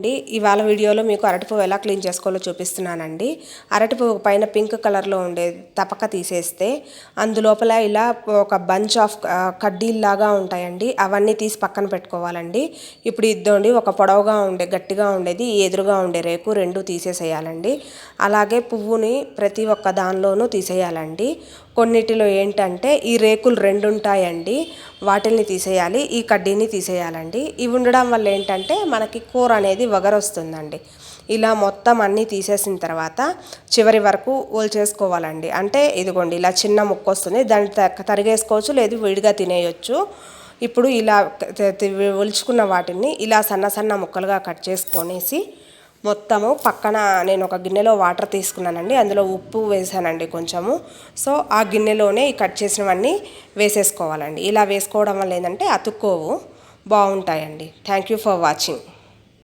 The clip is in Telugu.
అండి. ఇవాళ వీడియోలో మీకు అరటిపువ్వు ఎలా క్లీన్ చేసుకోవాలో చూపిస్తున్నానండి. అరటిపువ్వు పైన పింక్ కలర్లో ఉండే తపక తీసేస్తే అందులోపల ఇలా ఒక బంచ్ ఆఫ్ కడ్డీల్లాగా ఉంటాయండి. అవన్నీ తీసి పక్కన పెట్టుకోవాలండి. ఇప్పుడు ఇద్దండి ఒక పొడవుగా ఉండే గట్టిగా ఉండేది ఎదురుగా ఉండే రేకు రెండు తీసేసేయాలండి. అలాగే పువ్వుని ప్రతి ఒక్క దానిలోనూ తీసేయాలండి. కొన్నిటిలో ఏంటంటే ఈ రేకులు రెండు ఉంటాయండి. వాటిల్ని తీసేయాలి ఈ కడ్డీని తీసేయాలండి. ఇవి ఉండడం వల్ల ఏంటంటే మనకి కూర అనేది వగరొస్తుందండి. ఇలా మొత్తం అన్నీ తీసేసిన తర్వాత చివరి వరకు చేసుకోవాలండి. అంటే ఇదిగోండి ఇలా చిన్న ముక్క వస్తుంది దాన్ని తరిగేసుకోవచ్చు లేదు విడిగా తినేయొచ్చు. ఇప్పుడు ఇలా ఒలుచుకున్న వాటిని ఇలా సన్న సన్న ముక్కలుగా కట్ చేసుకొనేసి మొత్తము పక్కన నేను ఒక గిన్నెలో వాటర్ తీసుకున్నానండి. అందులో ఉప్పు వేసానండి కొంచెము. సో ఆ గిన్నెలోనే ఈ కట్ చేసినవన్నీ వేసేసుకోవాలండి. ఇలా వేసుకోవడం వల్ల ఏంటంటే అతుక్కోవు బాగుంటాయండి. Thank you for watching.